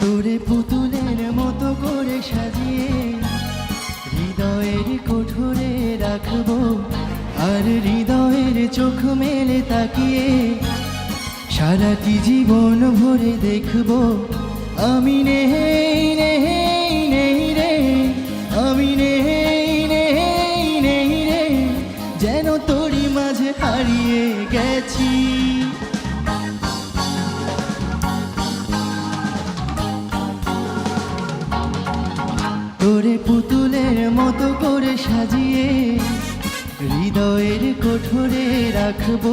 তোরে পুতুলের মতো করে সাজিয়ে হৃদয়ের কঠোরে রাখব। আর হৃদয়ের চোখ মেলে তাকিয়ে সারাটি জীবন ভরে দেখব। আমি নেই নেই নেই রে, আমি নেই নেই নেই রে, যেন তোরই মাঝে হারিয়ে গেছি। তোরে পুতুলের মতো করে সাজিয়ে হৃদয়ের কঠোরে রাখব।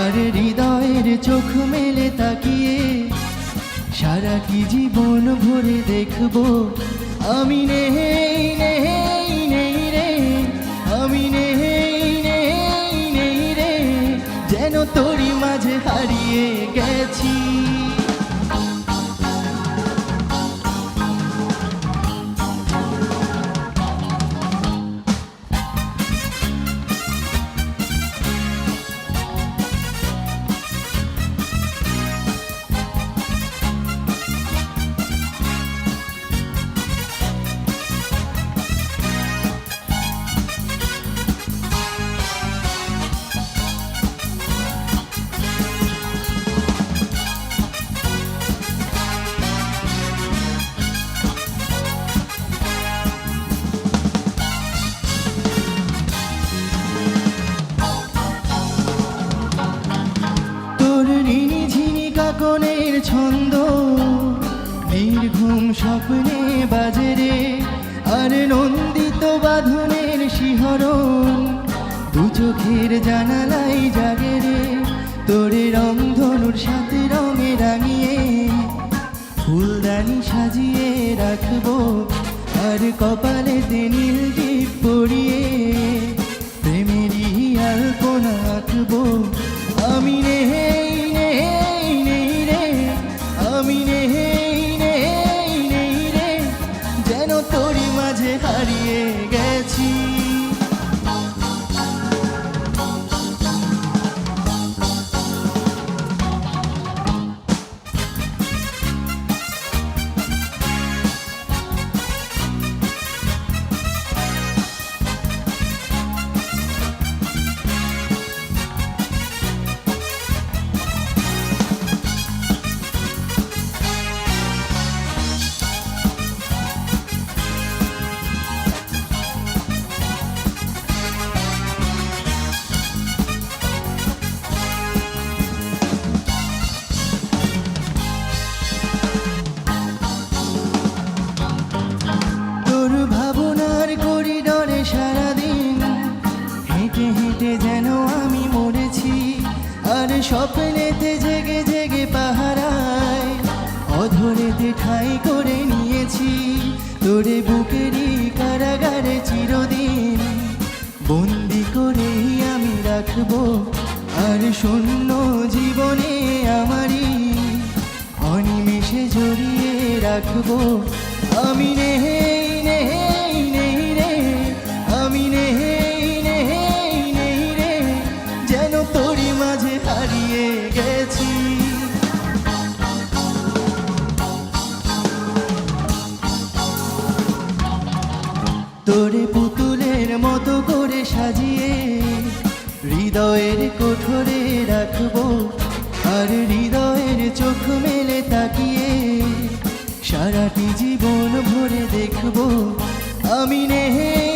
আর হৃদয়ের চোখ মেলে তাকিয়ে সারা কি জীবন ভরে দেখব? আমি নেহে নেই। ঝিনি ছন্দ। নির্ঘুম স্বপ্নে বাজে রে। আর নন্দিত বাঁধনের শিহরণ। দু চোখের জানালাই জাগে রে। তোরে রংধনুর সাথে রঙে রাঙিয়ে ফুলদানি সাজিয়ে রাখব। আর কপালে নীল স্বপ্নেতে জেগে জেগে পাহারায়, অধরেতে ঠাই করে নিয়েছি। তোরে বুকেরই কারাগারে চিরদিন। বন্দি করেই আমি রাখব, আর শূন্য জীবনে আমারই। অনিমেষে জড়িয়ে রাখব, আমি নেই তোরে পুতুলের মতো করে সাজিয়ে হৃদয়ের কোঠরে রাখব। আর হৃদয়ের চোখ মেলে তাকিয়ে সারাটি জীবন ভরে দেখব। আমি নেই